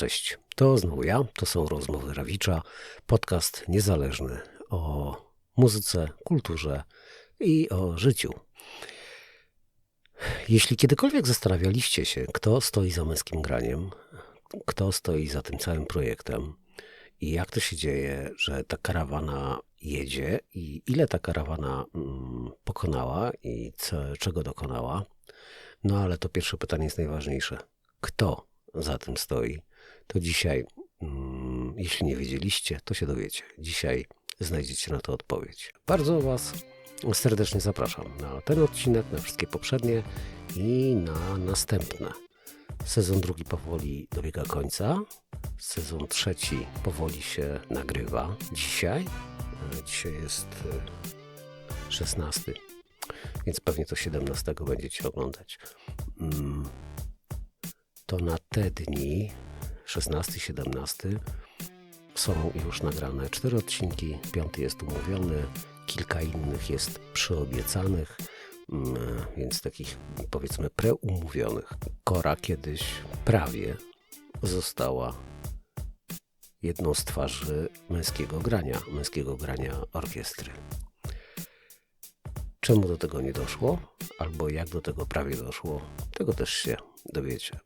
Cześć, to znowu ja, to są Rozmowy Rawicza, podcast niezależny o muzyce, kulturze i o życiu. Jeśli kiedykolwiek zastanawialiście się, kto stoi za męskim graniem, kto stoi za tym całym projektem i jak to się dzieje, że ta karawana jedzie i ile ta karawana mm, pokonała i czego dokonała, no ale to pierwsze pytanie jest najważniejsze. Kto za tym stoi? To dzisiaj, mm, jeśli nie wiedzieliście, to się dowiecie. Dzisiaj znajdziecie na to odpowiedź. Bardzo Was serdecznie zapraszam na ten odcinek, na wszystkie poprzednie i na następne. Sezon drugi powoli dobiega końca. Sezon trzeci powoli się nagrywa. Dzisiaj, e, dzisiaj jest e, 16, więc pewnie to 17 będziecie oglądać. Mm, To na te dni, 16-17, są już nagrane cztery odcinki, piąty jest umówiony, kilka innych jest przyobiecanych, mm, więc takich powiedzmy preumówionych. Kora kiedyś prawie została jedną z twarzy męskiego grania, męskiego grania orkiestry. Czemu do tego nie doszło, albo jak do tego prawie doszło, tego też się dowiecie.